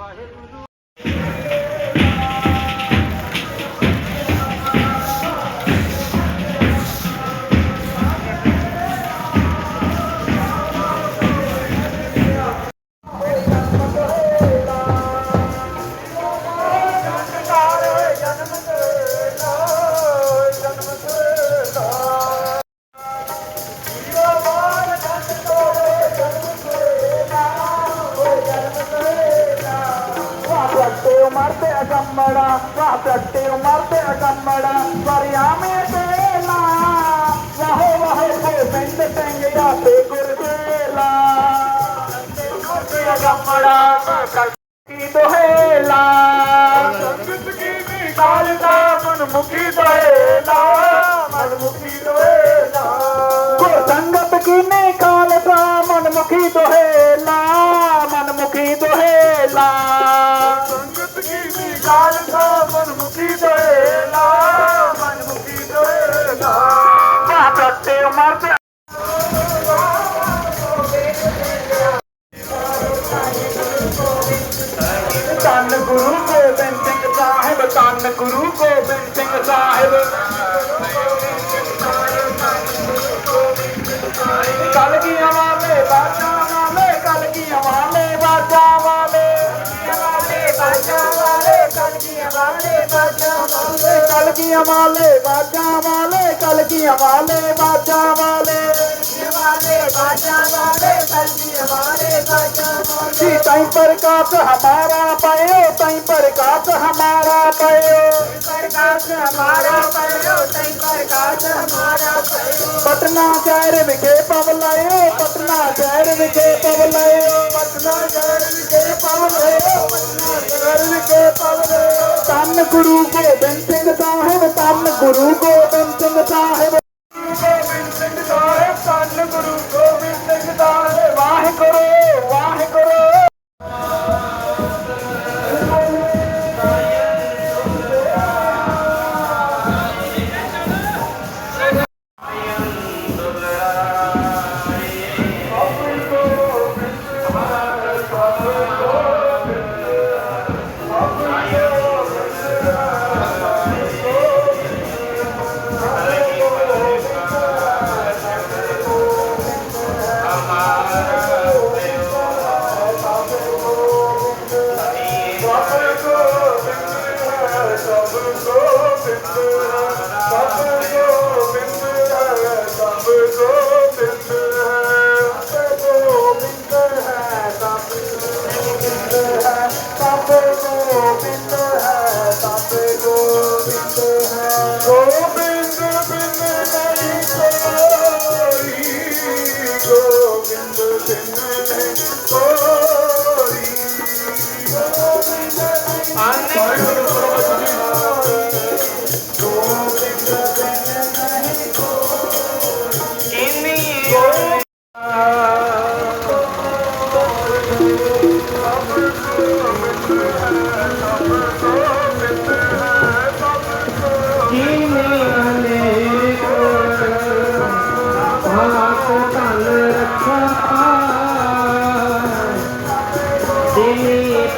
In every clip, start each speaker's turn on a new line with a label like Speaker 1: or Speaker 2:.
Speaker 1: ਵਾਹਿਗੁਰੂ ਮਰਦੇ ਅਗੰਮੜਾ ਕੀ ਦੋਹੇਲਾ ਸੰਗਤ ਕੀ ਵੀ ਕਾਲ ਦਾ ਮਨ ਮੁਖੀ ਦੋਹੇਲਾ ਮਨ ਮੁਖੀ ਦੋਹੇਲਾ ਕੋ ਸੰਗਤ ਕੀ ਨੇ ਕਾਲ ਦਾ ਮਨ ਸਾਹਿਬ। ਕਲ ਕੀ ਵਾਲੇ ਬਾਜਾ ਵਾਲੇ ਕਲ ਕੀ ਵਾਲੇ ਬਾਜਾ ਵਾਲੇ ਵਾਲੇ ਬਾਜਾ ਵਾਲੇ ਕਲ ਕੀ ਵਾਲੇ ਬਾਜਾ ਵਾਲੇ ਕਲ ਕੀ ਵਾਲੇ ਬਾਜਾ ਵਾਲੇ ਕਲ ਕੀ ਵਾਲੇ ਬਾਜਾ ਵਾਲੇ ਵਾਲੇ ਬਾਜਾ ਵਾਲੇ ਕਲ ਕੀ ਵਾਲੇ ਬਾਜਾ जी तई हमारा पायो तई प्रकाश हमारा पायो प्रकाश हमारा पायो तई प्रकाश हमारा पायो। पटना शहर विखे पवलायो पटना शहर विखे पवलायो पटना शहर विखे पवलायो पटना धन गुरु गोबिंद सिंह साहिब, तन गुरु गोबिंद सिंह साहिब।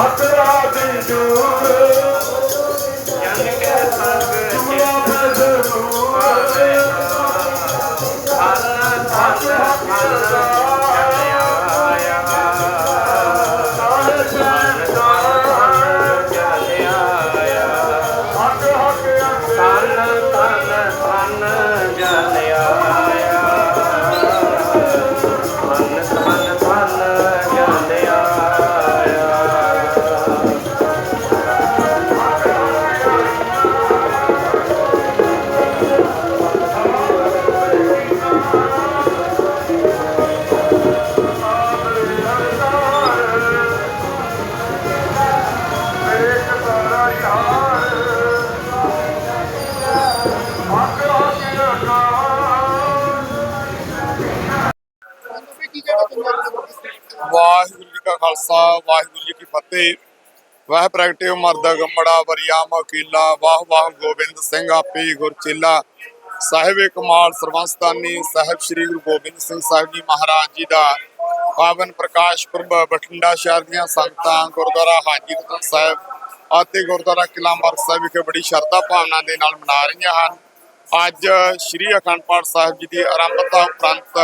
Speaker 1: ਆਤਰਾ ਦੀ ਜੂਰ
Speaker 2: ਵਾਹਿਗੁਰੂ ਜੀ ਕਾ ਖਾਲਸਾ, ਵਾਹਿਗੁਰੂ ਜੀ ਕੀ ਫਤਿਹ। ਵਾਹ ਪ੍ਰਗਟਿਓ ਮਰਦ ਗੰਮੜਾ ਵਰਿਆ ਮਕੀਲਾ ਵਾਹ ਵਾਹ ਗੋਬਿੰਦ ਸਿੰਘ ਆਪੇ ਗੁਰਚੇਲਾ ਸਾਹਿਬ ਕਮਾਲ ਸਰਵੰਸਤਾਨੀ, ਸਾਹਿਬ ਸ੍ਰੀ ਗੁਰੂ ਗੋਬਿੰਦ ਸਿੰਘ ਸਾਹਿਬ ਜੀ ਮਹਾਰਾਜ ਜੀ ਦਾ ਪਾਵਨ ਪ੍ਰਕਾਸ਼ ਪੁਰਬ, ਬਠਿੰਡਾ ਸ਼ਹਿਰ ਦੀਆਂ ਸੰਗਤਾਂ, ਗੁਰਦੁਆਰਾ ਹਾਜੀ ਰਤਨ ਸਾਹਿਬ ਅਤੇ ਗੁਰਦੁਆਰਾ ਕਿਲਾ ਅੰਮ੍ਰਿਤ ਸਾਹਿਬ ਵਿਖੇ ਬੜੀ ਸ਼ਰਧਾ ਭਾਵਨਾ ਦੇ ਨਾਲ ਮਨਾ ਰਹੀਆਂ ਹਨ। ਅੱਜ ਸ੍ਰੀ ਅਖੰਡ ਪਾਠ ਸਾਹਿਬ ਜੀ ਦੀ ਆਰੰਭਤਾ ਉਪਰੰਤ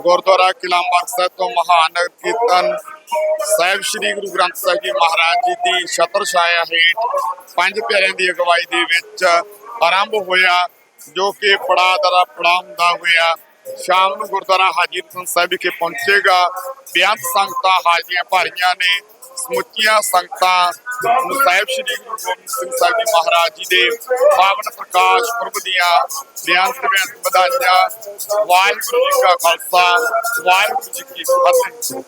Speaker 2: ਗੁਰਦੁਆਰਾ ਕਿਲਾ ਅੰਮ੍ਰਿਤ ਸਾਹਿਬ ਤੋਂ ਮਹਾਨਗਰ ਕੀਰਤਨ ਸਾਹਿਬ ਸ੍ਰੀ ਗੁਰੂ ਗ੍ਰੰਥ ਸਾਹਿਬ ਜੀ ਮਹਾਰਾਜ ਜੀ ਦੀ ਛਤਰ ਛਾਇਆ ਹੇਠ ਪੰਜ ਪਿਆਰਿਆਂ ਦੀ ਅਗਵਾਈ ਦੇ ਵਿੱਚ ਆਰੰਭ ਹੋਇਆ, ਜੋ ਕਿ ਪੜਾਅ ਦਰਾ ਪੜਾਅ ਹੁੰਦਾ ਹੋਇਆ। ਸ਼ਾਮ ਨੂੰ ਗੁਰਦੁਆਰਾ ਹਾਜੀ ਸਿੰਘ ਸਾਹਿਬ ਵਿਖੇ ਪਹੁੰਚੇਗਾ। ਬੇਅੰਤ ਸੰਗਤਾਂ ਹਾਜ਼ਰੀਆਂ ਭਰੀਆਂ ਨੇ। ਸਮੁੱਚੀਆਂ ਸੰਗਤਾਂ ਨੂੰ ਸਾਹਿਬ ਸ੍ਰੀ ਗੁਰੂ ਗੋਬਿੰਦ ਸਿੰਘ ਸਾਹਿਬ ਜੀ ਮਹਾਰਾਜ ਜੀ ਦੇ ਪਾਵਨ ਪ੍ਰਕਾਸ਼ ਪੁਰਬ ਦੀਆਂ ਬੇਅੰਤ ਬੇਅੰਤ ਵਧਾਈਆਂ। ਵਾਹਿਗੁਰੂ ਜੀ ਕਾ ਖਾਲਸਾ, ਵਾਹਿਗੁਰੂ ਜੀ ਕੀ ਫਤਿਹ।